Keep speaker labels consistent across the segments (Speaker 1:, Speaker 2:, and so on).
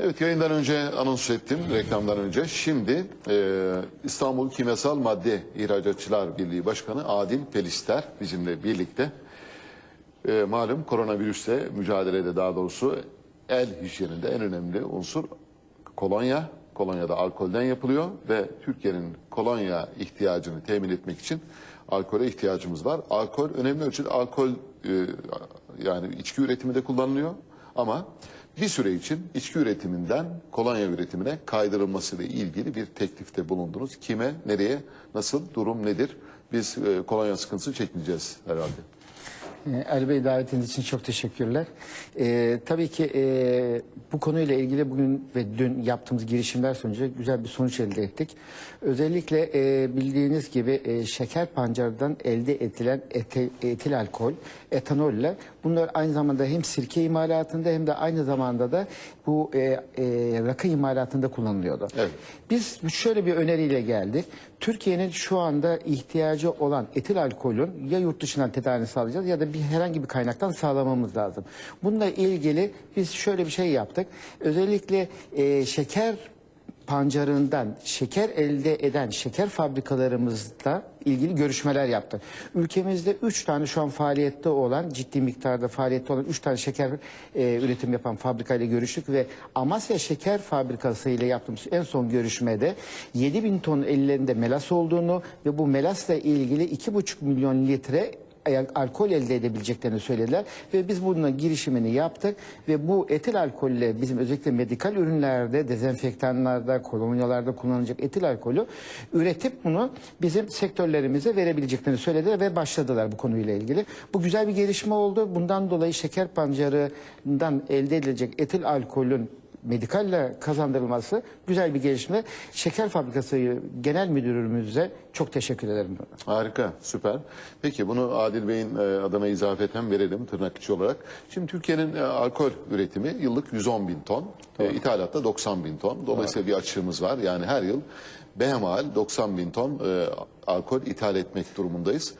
Speaker 1: Evet yayından önce anons ettim reklamdan önce. Şimdi e, İstanbul Kimyasal Madde İhracatçılar Birliği Başkanı Adil Pelister bizimle birlikte. E, malum koronavirüsle mücadelede daha doğrusu el hijyeninde en önemli unsur kolonya. Kolonya da alkolden yapılıyor ve Türkiye'nin kolonya ihtiyacını temin etmek için alkole ihtiyacımız var. Alkol önemli ölçüde alkol e, yani içki üretiminde kullanılıyor ama bir süre için içki üretiminden kolonya üretimine kaydırılması ile ilgili bir teklifte bulundunuz. Kime, nereye, nasıl, durum nedir? Biz e, kolonya sıkıntısı çekmeyeceğiz herhalde.
Speaker 2: Ee, Ali Bey davetiniz için çok teşekkürler. Ee, tabii ki e, bu konuyla ilgili bugün ve dün yaptığımız girişimler sonucu güzel bir sonuç elde ettik. Özellikle e, bildiğiniz gibi e, şeker pancarından elde edilen ete, etil alkol, etanolle bunlar aynı zamanda hem sirke imalatında hem de aynı zamanda da bu e, e, rakı imalatında kullanılıyordu.
Speaker 1: Evet.
Speaker 2: Biz şöyle bir öneriyle geldik. Türkiye'nin şu anda ihtiyacı olan etil alkolün ya yurt dışından tedarini sağlayacağız ya da bir herhangi bir kaynaktan sağlamamız lazım. Bununla ilgili biz şöyle bir şey yaptık. Özellikle e, şeker pancarından şeker elde eden şeker fabrikalarımızda ilgili görüşmeler yaptık. Ülkemizde 3 tane şu an faaliyette olan ciddi miktarda faaliyette olan 3 tane şeker e, üretim yapan fabrikayla görüştük ve Amasya Şeker Fabrikası ile yaptığımız en son görüşmede 7 bin ton ellerinde melas olduğunu ve bu melasla ilgili 2,5 milyon litre alkol elde edebileceklerini söylediler ve biz bununla girişimini yaptık ve bu etil alkolle bizim özellikle medikal ürünlerde, dezenfektanlarda, kolonyalarda kullanılacak etil alkolü üretip bunu bizim sektörlerimize verebileceklerini söylediler ve başladılar bu konuyla ilgili. Bu güzel bir gelişme oldu. Bundan dolayı şeker pancarından elde edilecek etil alkolün medikalle kazandırılması güzel bir gelişme. Şeker Fabrikası Genel Müdürümüze çok teşekkür ederim.
Speaker 1: Harika, süper. Peki bunu Adil Bey'in e, adına izafeten verelim tırnak içi olarak. Şimdi Türkiye'nin e, alkol üretimi yıllık 110 bin ton, e, ithalatta 90 bin ton. Dolayısıyla bir açığımız var. Yani her yıl behemahal 90 bin ton alkol ithal etmek durumundayız.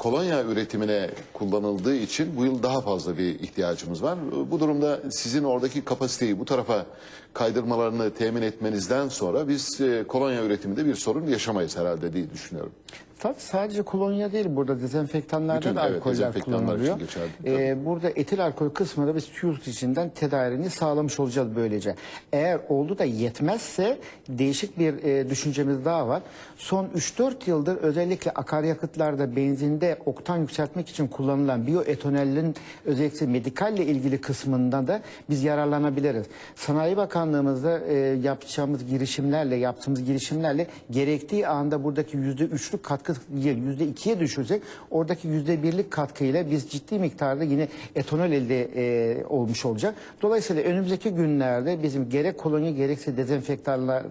Speaker 1: Kolonya üretimine kullanıldığı için bu yıl daha fazla bir ihtiyacımız var. Bu durumda sizin oradaki kapasiteyi bu tarafa kaydırmalarını temin etmenizden sonra biz e, kolonya üretiminde bir sorun yaşamayız herhalde diye düşünüyorum.
Speaker 2: Tabii sadece kolonya değil burada dezenfektanlarda
Speaker 1: Bütün,
Speaker 2: da
Speaker 1: evet,
Speaker 2: alkoller
Speaker 1: dezenfektanlar
Speaker 2: kullanılıyor.
Speaker 1: için geçerli,
Speaker 2: Ee, burada etil alkol kısmında biz yurt içinden tedarini sağlamış olacağız böylece. Eğer oldu da yetmezse değişik bir e, düşüncemiz daha var. Son 3-4 yıldır özellikle akaryakıtlarda benzinde oktan yükseltmek için kullanılan biyoetanolün özellikle medikalle ilgili kısmında da biz yararlanabiliriz. Sanayi Bakanlığımızda e, yapacağımız girişimlerle yaptığımız girişimlerle gerektiği anda buradaki yüzde üçlük katkı yüzde ikiye düşürsek oradaki yüzde birlik katkıyla biz ciddi miktarda yine etanol elde e, olmuş olacak. Dolayısıyla önümüzdeki günlerde bizim gerek kolonya gerekse dezenfektanlar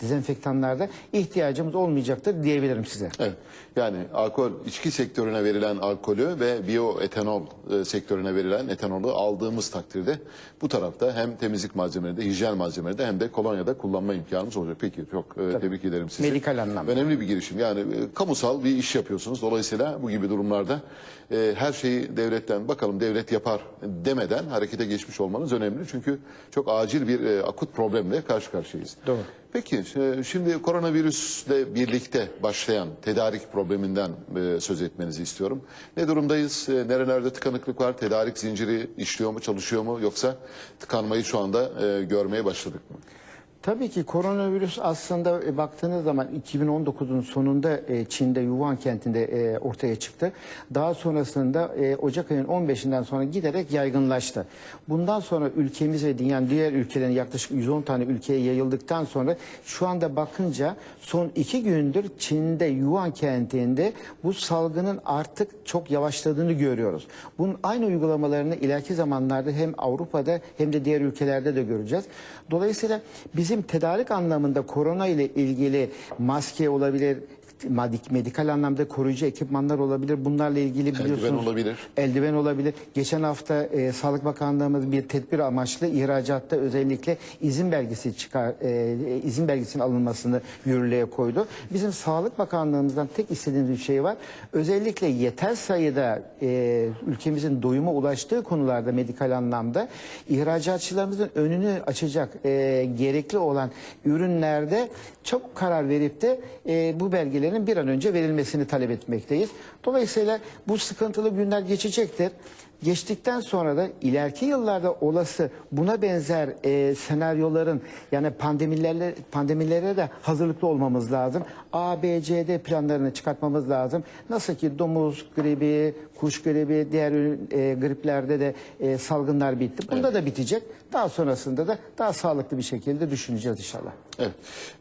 Speaker 2: dezenfektanlarda ihtiyacımız olmayacaktır diyebilirim size.
Speaker 1: Evet. Yani alkol içki sektörüne verilen alkolü ve biyoetanol e, sektörüne verilen etanolü aldığımız takdirde bu tarafta hem temizlik malzemelerinde, hijyen malzemelerinde hem de kolonyada kullanma imkanımız olacak. Peki çok e, tebrik ederim sizi.
Speaker 2: Medikal anlamda.
Speaker 1: Önemli bir girişim. Yani e, kamusal bir iş yapıyorsunuz. Dolayısıyla bu gibi durumlarda e, her şeyi devletten bakalım devlet yapar demeden harekete geçmiş olmanız önemli. Çünkü çok acil bir e, akut problemle karşı karşıyayız.
Speaker 2: Doğru.
Speaker 1: Peki e, şimdi koronavirüsle birlikte başlayan tedarik probleminden e, söz etmenizi istiyorum. Ne durumdayız? E, Nerelerde tıkanıklık var? Tedarik zinciri işliyor mu, çalışıyor mu? Yoksa tıkanmayı şu anda görmeye başladık mı?
Speaker 2: Tabii ki koronavirüs aslında e, baktığınız zaman 2019'un sonunda e, Çin'de Wuhan kentinde e, ortaya çıktı. Daha sonrasında Ocak ayının 15'inden sonra giderek yaygınlaştı. Bundan sonra ülkemiz ve dünyanın diğer ülkelerin yaklaşık 110 tane ülkeye yayıldıktan sonra şu anda bakınca son iki gündür Çin'de Wuhan kentinde bu salgının artık çok yavaşladığını görüyoruz. Bunun aynı uygulamalarını ileriki zamanlarda hem Avrupa'da hem de diğer ülkelerde de göreceğiz. Dolayısıyla bizim tedarik anlamında korona ile ilgili maske olabilir, medikal anlamda koruyucu ekipmanlar olabilir. Bunlarla ilgili biliyorsunuz.
Speaker 1: olabilir.
Speaker 2: Eldiven olabilir. Geçen hafta e, Sağlık Bakanlığımız bir tedbir amaçlı ihracatta özellikle izin belgesi çıkar e, izin belgesinin alınmasını yürürlüğe koydu. Bizim Sağlık Bakanlığımızdan tek istediğimiz bir şey var. Özellikle yeter sayıda e, ülkemizin doyuma ulaştığı konularda medikal anlamda ihracatçılarımızın önünü açacak e, gerekli olan ürünlerde çok karar verip de e, bu belgelerin bir an önce verilmesini talep etmekteyiz. Dolayısıyla bu sıkıntılı günler geçecektir. Geçtikten sonra da ileriki yıllarda olası buna benzer e, senaryoların yani pandemilerle pandemilere de hazırlıklı olmamız lazım. A, B, C, D planlarını çıkartmamız lazım. Nasıl ki domuz gribi, kuş gribi, diğer e, griplerde de e, salgınlar bitti. Bunda da bitecek. Daha sonrasında da daha sağlıklı bir şekilde düşüneceğiz inşallah.
Speaker 1: Evet.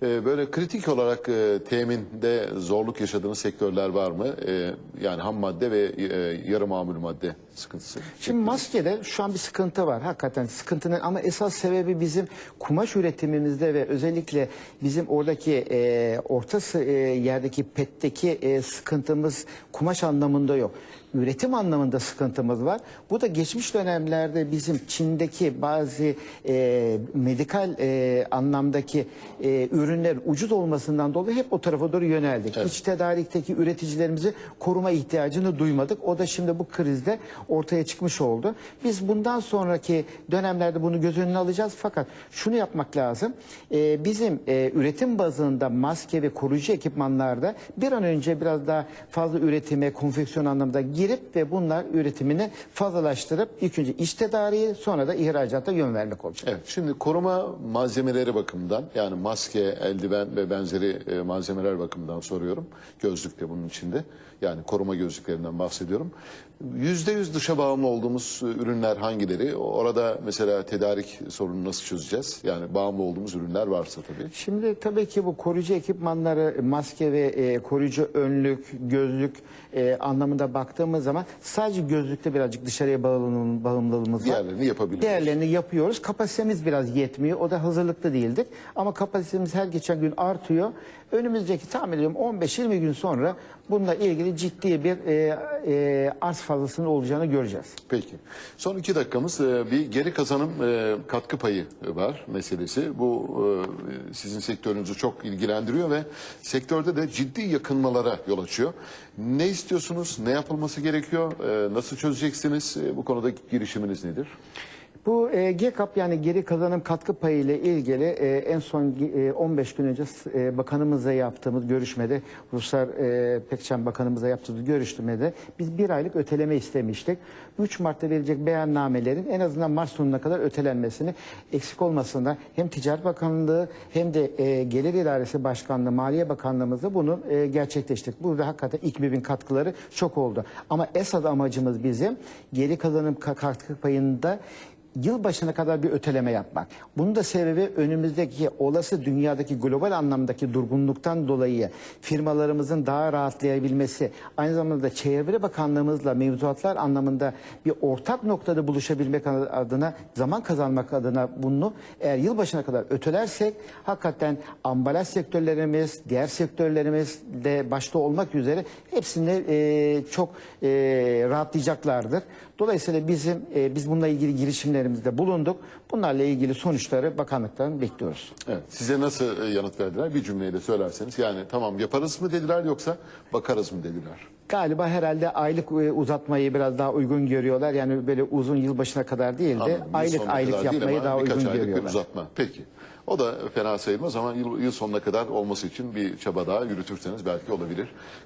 Speaker 1: Ee, böyle kritik olarak e, teminde zorluk yaşadığınız sektörler var mı? Ee, yani ham madde ve e, yarı mamul madde sıkıntısı.
Speaker 2: Şimdi maskede şu an bir sıkıntı var. Hakikaten sıkıntının ama esas sebebi bizim kumaş üretimimizde ve özellikle bizim oradaki e, orta e, yerdeki petteki e, sıkıntımız kumaş anlamında yok. Üretim anlamında sıkıntımız var. Bu da geçmiş dönemlerde bizim Çin'deki bazı e, medikal e, anlamdaki e, ürünler ucuz olmasından dolayı hep o tarafa doğru yöneldik. İç tedarikteki üreticilerimizi koruma ihtiyacını duymadık. O da şimdi bu krizde ortaya çıkmış oldu. Biz bundan sonraki dönemlerde bunu göz önüne alacağız. Fakat şunu yapmak lazım. Ee, bizim e, üretim bazında maske ve koruyucu ekipmanlarda bir an önce biraz daha fazla üretime, konfeksiyon anlamda girip ve bunlar üretimini fazlalaştırıp ilk önce iç tedariği sonra da ihracata yön vermek olacak.
Speaker 1: Evet, şimdi koruma malzemeleri bakımından yani maske, eldiven ve benzeri e, malzemeler bakımından soruyorum. Gözlük de bunun içinde. Yani koruma gözlüklerinden bahsediyorum. Yüzde yüz dışa bağımlı olduğumuz e, ürünler hangileri? Orada mesela tedarik sorununu nasıl çözeceğiz? Yani bağımlı olduğumuz ürünler varsa tabii.
Speaker 2: Şimdi tabii ki bu koruyucu ekipmanları, maske ve e, koruyucu önlük, gözlük e, anlamında baktığımız zaman sadece gözlükte birazcık dışarıya bağımlılığımız, bağımlılığımız var.
Speaker 1: Diğerlerini yapabiliyoruz.
Speaker 2: Diğerlerini yapıyoruz. Kapasitemiz biraz yetmiyor. O da hazırlıklı değildik. Ama kapasitemiz her geçen gün artıyor. Önümüzdeki tahmin ediyorum 15-20 gün sonra bununla ilgili ciddi bir e, e, arz fazlasının olacağını göreceğiz.
Speaker 1: Peki. Son iki dakikamız e, bir geri kazanım e, katkı payı var meselesi. Bu e, sizin sektörünüzü çok ilgilendiriyor ve sektörde de ciddi yakınmalara yol açıyor. Ne istiyorsunuz? Ne yapılması gerekiyor? E, Nasıl çözeceksiniz? E, Bu konuda girişiminiz nedir?
Speaker 2: Bu e, GKAP yani geri kazanım katkı payı ile ilgili e, en son e, 15 gün önce e, bakanımızla yaptığımız görüşmede Ruslar e, Pekcan bakanımızla yaptığımız görüşmede biz bir aylık öteleme istemiştik. 3 Mart'ta verilecek beyannamelerin en azından Mart sonuna kadar ötelenmesini eksik olmasında hem Ticaret Bakanlığı hem de e, Gelir İdaresi Başkanlığı Maliye Bakanlığımızla bunu e, gerçekleştirdik. Burada hakikaten İKBİB'in katkıları çok oldu. Ama esas amacımız bizim geri kazanım ka- katkı payında yıl başına kadar bir öteleme yapmak. Bunun da sebebi önümüzdeki olası dünyadaki global anlamdaki durgunluktan dolayı firmalarımızın daha rahatlayabilmesi, aynı zamanda Çevre Bakanlığımızla mevzuatlar anlamında bir ortak noktada buluşabilmek adına, zaman kazanmak adına bunu eğer yıl başına kadar ötelersek hakikaten ambalaj sektörlerimiz, diğer sektörlerimiz de başta olmak üzere hepsinde e, çok e, rahatlayacaklardır. Dolayısıyla bizim e, biz bununla ilgili girişimlerimizde bulunduk. Bunlarla ilgili sonuçları bakanlıktan bekliyoruz.
Speaker 1: Evet. Size nasıl e, yanıt verdiler? Bir cümleyle söylerseniz. Yani tamam yaparız mı dediler yoksa bakarız mı dediler?
Speaker 2: Galiba herhalde aylık e, uzatmayı biraz daha uygun görüyorlar. Yani böyle uzun yılbaşına kadar değil de
Speaker 1: Anladım. Yıl
Speaker 2: aylık
Speaker 1: sonuna
Speaker 2: aylık
Speaker 1: kadar değil
Speaker 2: yapmayı
Speaker 1: ama
Speaker 2: daha
Speaker 1: birkaç
Speaker 2: uygun
Speaker 1: aylık bir
Speaker 2: görüyorlar.
Speaker 1: uzatma. Peki. O da fena sayılmaz ama yıl, yıl sonuna kadar olması için bir çaba daha yürütürseniz belki olabilir.